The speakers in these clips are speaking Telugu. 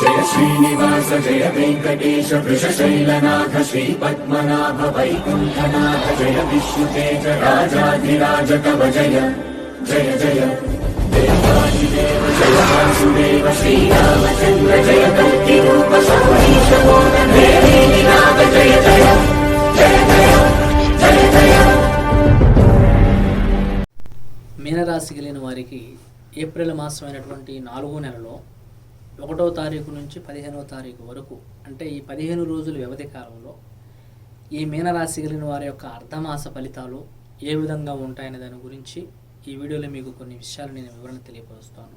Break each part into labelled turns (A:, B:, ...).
A: జయ శ్రీనివాస జయ వెంకటేశ వృషశైలనాథ శ్రీ పద్మనాభ వైకుంఠనాథ జయ విష్ణుతేజ రాజాధిరాజ కవ జయ జయ జయ. దేవాదిదేవ జయ వాసుదేవ శ్రీరామచంద్ర జయ కల్కి రూప సౌరీశ నాథ జయ జయ జయ జయ జయ జయ.
B: మీనరాశి కలిగిన వారికి ఏప్రిల్ మాసమైనటువంటి నాలుగో నెలలో ఒకటో తారీఖు నుంచి పదిహేనవ తారీఖు వరకు అంటే ఈ పదిహేను రోజుల వ్యవధి కాలంలో ఈ మీనరాశి కలిగిన వారి యొక్క అర్ధమాస ఫలితాలు ఏ విధంగా ఉంటాయనే దాని గురించి ఈ వీడియోలో మీకు కొన్ని విషయాలు నేను వివరణ తెలియపరుస్తాను.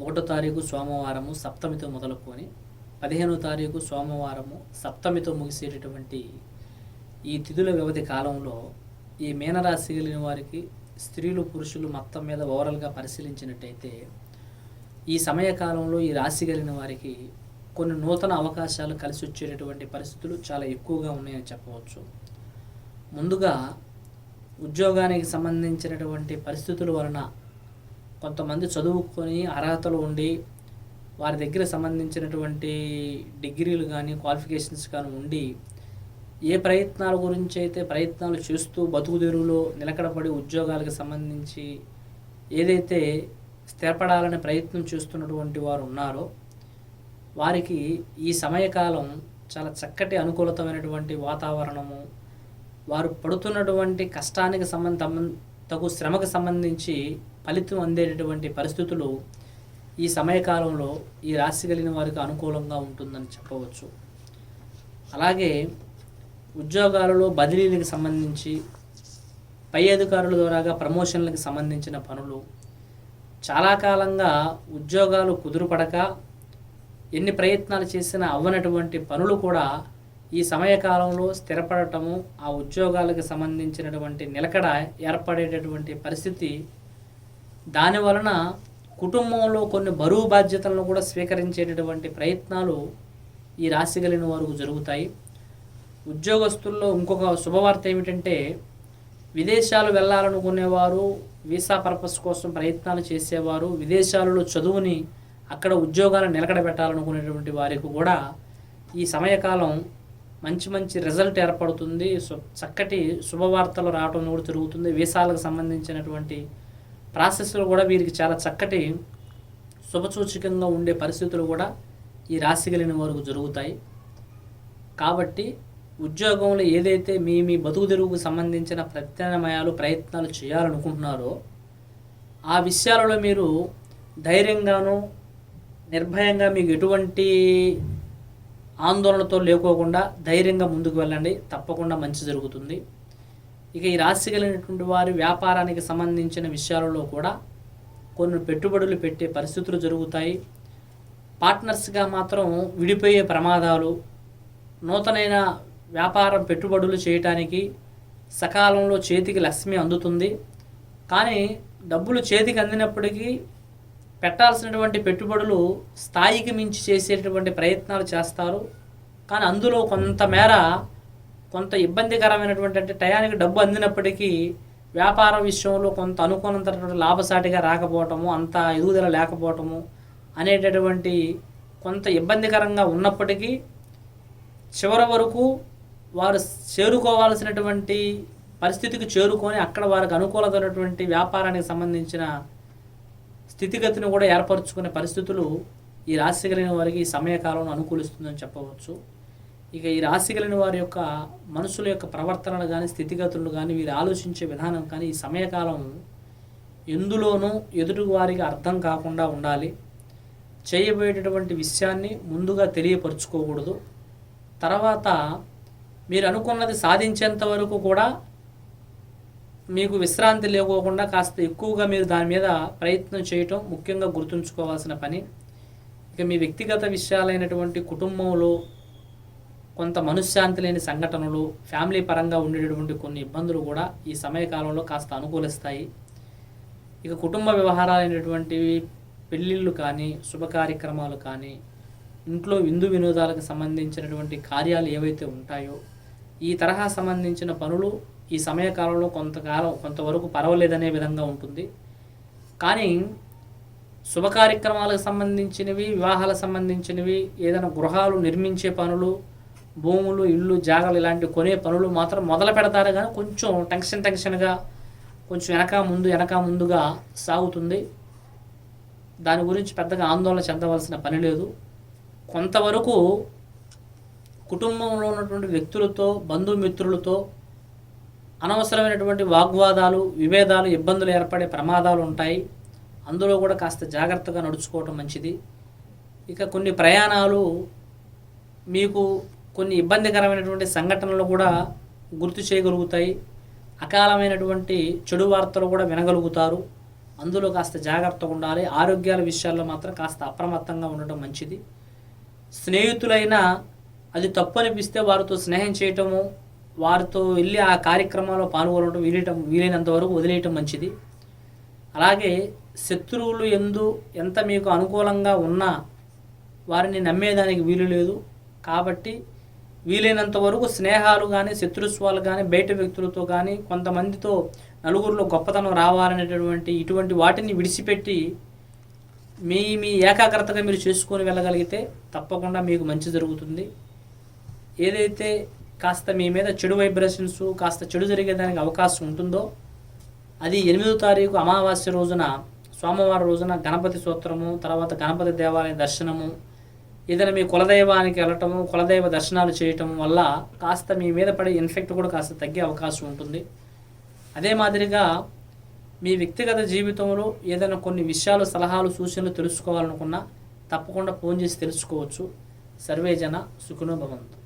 B: ఒకటో తారీఖు సోమవారము సప్తమితో మొదలుకొని పదిహేనో తారీఖు సోమవారము సప్తమితో ముగిసేటటువంటి ఈ తిథుల వ్యవధి కాలంలో ఈ మీనరాశి కలిగిన వారికి స్త్రీలు పురుషులు మొత్తం మీద ఓవరాల్గా పరిశీలించినట్టయితే ఈ సమయకాలంలో ఈ రాశి కలిగిన వారికి కొన్ని నూతన అవకాశాలు కలిసి వచ్చేటటువంటి పరిస్థితులు చాలా ఎక్కువగా ఉన్నాయని చెప్పవచ్చు. ముందుగా ఉద్యోగానికి సంబంధించినటువంటి పరిస్థితుల వలన కొంతమంది చదువుకొని అర్హతలు ఉండి వారి దగ్గర సంబంధించినటువంటి డిగ్రీలు కానీ క్వాలిఫికేషన్స్ కానీ ఉండి ఏ ప్రయత్నాల గురించి అయితే ప్రయత్నాలు చేస్తూ బతుకుదెరువులో నిలకడపడి ఉద్యోగాలకు సంబంధించి ఏదైతే స్థిరపడాలనే ప్రయత్నం చేస్తున్నటువంటి వారు ఉన్నారో వారికి ఈ సమయకాలం చాలా చక్కటి అనుకూలతమైనటువంటి వాతావరణము వారు పడుతున్నటువంటి కష్టానికి సంబంధ తగు శ్రమకు సంబంధించి ఫలితం అందేటటువంటి పరిస్థితులు ఈ సమయకాలంలో ఈ రాశి కలిగిన వారికి అనుకూలంగా ఉంటుందని చెప్పవచ్చు. అలాగే ఉద్యోగాలలో బదిలీలకు సంబంధించి పై అధికారుల ద్వారాగా ప్రమోషన్లకు సంబంధించిన పనులు చాలా కాలంగా ఉద్యోగాలు కుదురుపడక ఎన్ని ప్రయత్నాలు చేసినా అవ్వనటువంటి పనులు కూడా ఈ సమయకాలంలో స్థిరపడటము ఆ ఉద్యోగాలకు సంబంధించినటువంటి నిలకడ ఏర్పడేటటువంటి పరిస్థితి దాని వలన కుటుంబంలో కొన్ని బరువు బాధ్యతలను కూడా స్వీకరించేటటువంటి ప్రయత్నాలు ఈ రాశి కలిగిన వారికి జరుగుతాయి. ఉద్యోగస్తుల్లో ఇంకొక శుభవార్త ఏమిటంటే విదేశాలు వెళ్ళాలనుకునేవారు వీసా పర్పస్ కోసం ప్రయత్నాలు చేసేవారు విదేశాలలో చదువుని అక్కడ ఉద్యోగాలను నిలకడ పెట్టాలనుకునేటువంటి వారికి కూడా ఈ సమయకాలం మంచి మంచి రిజల్ట్ ఏర్పడుతుంది. చక్కటి శుభవార్తలు రావడం కూడా జరుగుతుంది. వీసాలకు సంబంధించినటువంటి ప్రాసెస్లో కూడా వీరికి చాలా చక్కటి శుభసూచకంగా ఉండే పరిస్థితులు కూడా ఈ రాశి కలిగిన వారికి జరుగుతాయి. కాబట్టి ఉద్యోగంలో ఏదైతే మీ మీ బతుకు తెరుగుకు సంబంధించిన ప్రత్యామ్నాయాలు ప్రయత్నాలు చేయాలనుకుంటున్నారో ఆ విషయాలలో మీరు ధైర్యంగాను నిర్భయంగా మీకు ఎటువంటి ఆందోళనతో లేకోకుండా ధైర్యంగా ముందుకు వెళ్ళండి. తప్పకుండా మంచి జరుగుతుంది. ఇక ఈ రాశి కలిగినటువంటి వారి వ్యాపారానికి సంబంధించిన విషయాలలో కూడా కొన్ని పెట్టుబడులు పెట్టే పరిస్థితులు జరుగుతాయి. పార్ట్నర్స్గా మాత్రం విడిపోయే ప్రమాదాలు నూతనైన వ్యాపారం పెట్టుబడులు చేయటానికి సకాలంలో చేతికి లక్ష్మి అందుతుంది. కానీ డబ్బులు చేతికి అందినప్పటికీ పెట్టాల్సినటువంటి పెట్టుబడులు స్థాయికి మించి చేసేటటువంటి ప్రయత్నాలు చేస్తారు. కానీ అందులో కొంతమేర కొంత ఇబ్బందికరమైనటువంటి అంటే టయానికి డబ్బు అందినప్పటికీ వ్యాపారం విషయంలో కొంత అనుకూలంతటువంటి లాభసాటిగా రాకపోవటము అంత ఎదుగుదల లేకపోవటము అనేటటువంటి కొంత ఇబ్బందికరంగా ఉన్నప్పటికీ చివరి వరకు వారు చేరుకోవాల్సినటువంటి పరిస్థితికి చేరుకొని అక్కడ వారికి అనుకూలమైనటువంటి వ్యాపారానికి సంబంధించిన స్థితిగతిని కూడా ఏర్పరచుకునే పరిస్థితులు ఈ రాశి కలిగిన వారికి ఈ సమయకాలంలో అనుకూలిస్తుందని చెప్పవచ్చు. ఇక ఈ రాశి కలిగిన వారి యొక్క మనుషుల యొక్క ప్రవర్తనలు కానీ స్థితిగతులు కానీ వీరు ఆలోచించే విధానం కానీ ఈ సమయకాలం ఎందులోనూ ఎదుటి వారికి అర్థం కాకుండా ఉండాలి. చేయబోయేటటువంటి విషయాన్ని ముందుగా తెలియపరుచుకోకూడదు. తర్వాత మీరు అనుకున్నది సాధించేంత వరకు కూడా మీకు విశ్రాంతి లేకోకుండా కాస్త ఎక్కువగా మీరు దాని మీద ప్రయత్నం చేయటం ముఖ్యంగా గుర్తుంచుకోవాల్సిన పని. ఇక మీ వ్యక్తిగత విషయాలైనటువంటి కుటుంబంలో కొంత మనశ్శాంతి లేని సంఘటనలు ఫ్యామిలీ పరంగా ఉండేటటువంటి కొన్ని ఇబ్బందులు కూడా ఈ సమయకాలంలో కాస్త అనుకూలిస్తాయి. ఇక కుటుంబ వ్యవహారాలైనటువంటివి పెళ్ళిళ్ళు కానీ శుభకార్యక్రమాలు కానీ ఇంట్లో విందు వినోదాలకు సంబంధించినటువంటి కార్యాలు ఏవైతే ఉంటాయో ఈ తరహా సంబంధించిన పనులు ఈ సమయకాలంలో కొంతకాలం కొంతవరకు పర్వాలేదనే విధంగా ఉంటుంది. కానీ శుభ కార్యక్రమాలకు సంబంధించినవి వివాహాలకు సంబంధించినవి ఏదైనా గృహాలు నిర్మించే పనులు భూములు ఇళ్ళు జాగాలు ఇలాంటి కొనే పనులు మాత్రం మొదలు పెడతారు కానీ కొంచెం టెన్షన్ టెన్షన్గా కొంచెం వెనక ముందు వెనక ముందుగా సాగుతుంది. దాని గురించి పెద్దగా ఆందోళన చెందవలసిన పని లేదు. కొంతవరకు కుటుంబంలో ఉన్నటువంటి వ్యక్తులతో బంధుమిత్రులతో అనవసరమైనటువంటి వాగ్వాదాలు విభేదాలు ఇబ్బందులు ఏర్పడే ప్రమాదాలు ఉంటాయి. అందులో కూడా కాస్త జాగ్రత్తగా నడుచుకోవటం మంచిది. ఇక కొన్ని ప్రయాణాలు మీకు కొన్ని ఇబ్బందికరమైనటువంటి సంఘటనలు కూడా గుర్తు చేయగలుగుతాయి. అకాలమైనటువంటి చెడు వార్తలు కూడా వినగలుగుతారు. అందులో కాస్త జాగ్రత్తగా ఉండాలి. ఆరోగ్యాల విషయాల్లో మాత్రం కాస్త అప్రమత్తంగా ఉండటం మంచిది. స్నేహితులైనా అది తప్పు అనిపిస్తే వారితో స్నేహం చేయటము వారితో వెళ్ళి ఆ కార్యక్రమంలో పాల్గొనడం వీలటం వీలైనంత వరకు వదిలేయటం మంచిది. అలాగే శత్రువులు ఎందు ఎంత మీకు అనుకూలంగా ఉన్నా వారిని నమ్మేదానికి వీలు లేదు. కాబట్టి వీలైనంత వరకు స్నేహాలు కానీ శత్రుత్వాలు కానీ బయట వ్యక్తులతో కానీ కొంతమందితో నలుగురిలో గొప్పతనం రావాలనేటటువంటి ఇటువంటి వాటిని విడిచిపెట్టి మీ మీ ఏకాగ్రతగా మీరు చేసుకొని వెళ్ళగలిగితే తప్పకుండా మీకు మంచి జరుగుతుంది. ఏదైతే కాస్త మీ మీద చెడు వైబ్రేషన్స్ కాస్త చెడు జరిగేదానికి అవకాశం ఉంటుందో అది ఎనిమిదో తారీఖు అమావాస్య రోజున సోమవారం రోజున గణపతి సూత్రము తర్వాత గణపతి దేవాలయ దర్శనము ఏదైనా మీ కులదైవానికి వెళ్ళటము కులదైవ దర్శనాలు చేయటం వల్ల కాస్త మీ మీద పడే ఇన్ఫెక్ట్ కూడా కాస్త తగ్గే అవకాశం ఉంటుంది. అదే మాదిరిగా మీ వ్యక్తిగత జీవితంలో ఏదైనా కొన్ని విషయాలు సలహాలు సూచనలు తెలుసుకోవాలనుకున్నా తప్పకుండా ఫోన్ చేసి తెలుసుకోవచ్చు. సర్వేజన జన భవంతు.